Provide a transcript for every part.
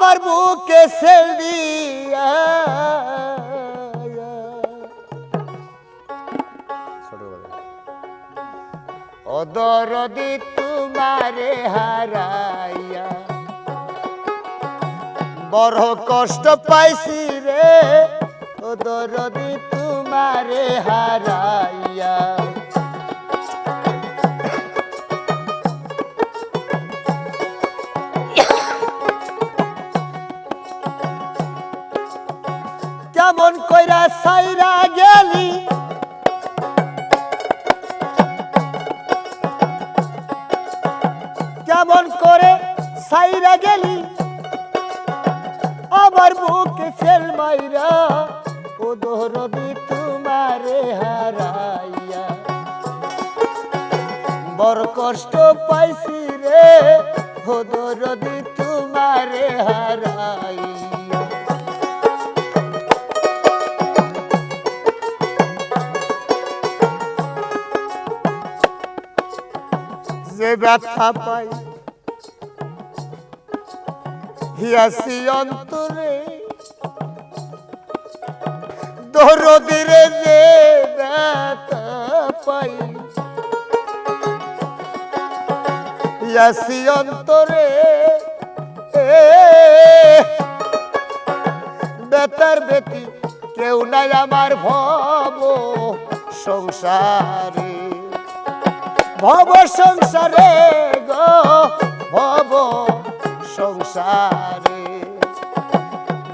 আমার বুকে সেলদিয়া অদরদি তোমারে হারাইয়া। বড় কষ্ট পাইছি রে। অদরদি তোমারে হারাইয়া। সাইরা গেলি। কেমন করে সাইরা গেলি? আমার বুকে সেল মাইরা, ও দোহরবি তোমারে হারাইয়া। বড় কষ্ট পাইছি রে, ও দোহরবি তোমারে হারাইয়া। ব্যথা পাই। হিয়াসি অন্তরে দরদিরে যে ব্যথা পাই। হিয়াসি অন্তরে বেতার বেতি কেউ নাই আমার ভব সংসারে। ভব সংসারে গো, ভব সংসারে।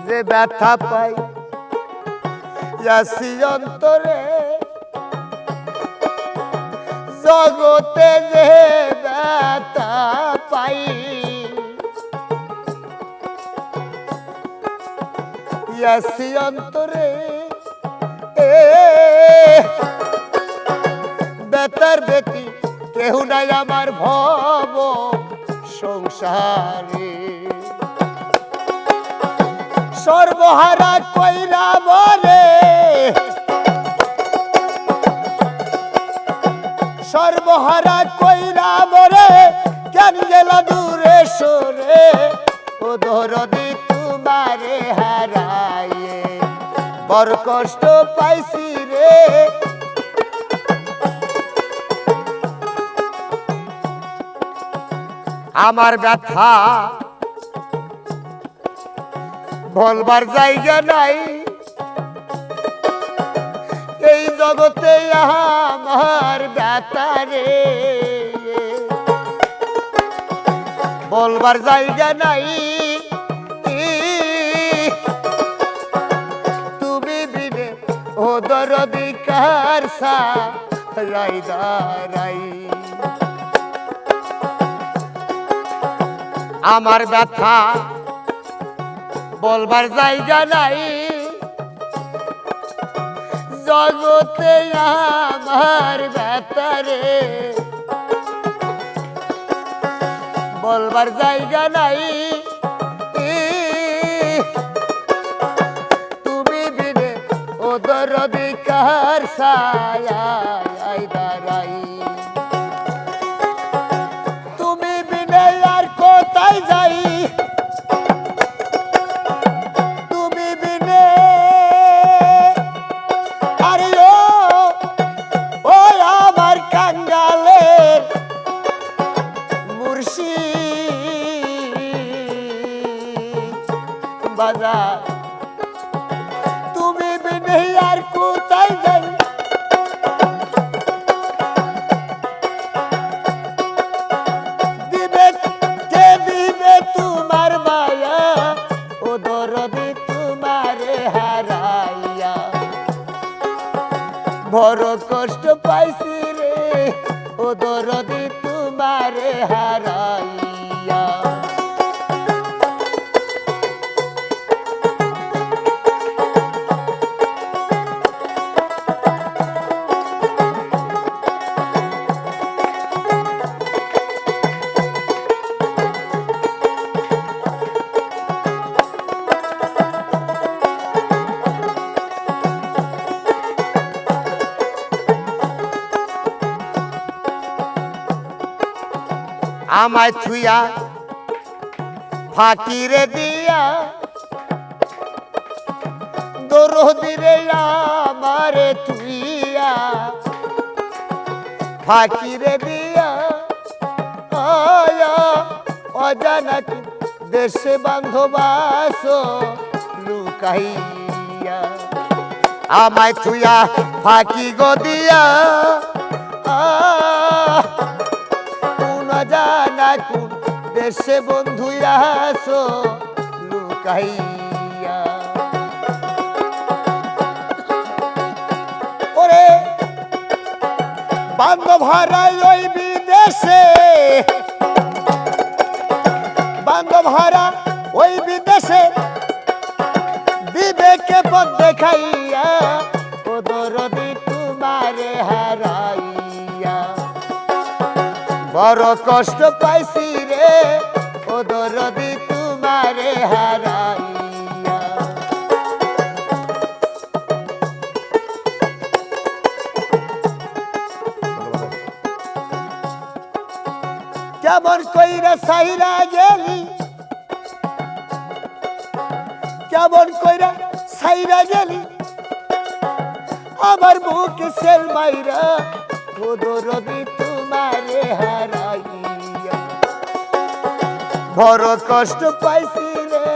যে ব্যথা পাই, ইয়াসি অন্তরে। জগতে যে ব্যথা পাই, ইয়াসি অন্তরে। এ বেতার বেতি কেহ নাই আমার ভব সংসারে। সর্বহারা কইরা বলে। সর্বহারা কইরা বলে, কেন গেলা দূরে সরে? ও দরদি তোমারে হারায়ে বড় কষ্ট পাইছি রে আমার ব্যথা। বলবার জায়গা নাই। এই জগতে আমার ব্যথা রে। বলবার জায়গা নাই। তুমি বিনে ও দরদিকার সা রাইদা রাই আমার ব্যথা বলবার জায়গা নাই। জগতে আমার ব্যথা রে। বলবার জায়গা নাই। তুমি বিনে ওদর বিকার সায় কোথায় যাই? তুমি বিনে। আরে ও ও আমার কাঙ্গালের বাজার বড় কষ্ট পাইছি রে। ও দরদি তোমারে হারাইয়া আমায় থুইয়া ফাকিরে দিয়া দরদিরে আমারে তুইয়া ফাকিরে দিয়া, আয়া অজানা দেশে বান্ধবাস লুকাইয়া। আমায় তুইয়া ফাঁকি গদিয়া কোন দেশে বন্ধুরা, আসো, লুকাইয়া। বান্ধব হারাই বিদেশে। বান্ধব হারা ওই বিদেশে। দেখাইয়া দরদি হারাইয়া। বড় কষ্ট পাইছি রে ও দরদি তোমারে হারাইয়া। কেমন কইরা সাইরা গেলি? কেমন কইরা সাইরা গেলি? আমার বুক সেল মাইরা ও দরদি বড় কষ্ট পাইছি রে।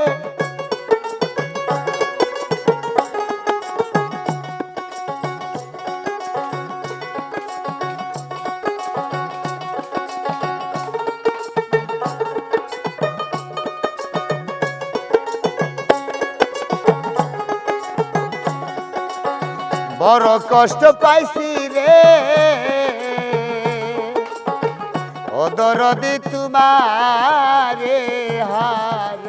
বড় কষ্ট পাইছি রে। ও তোমারে হার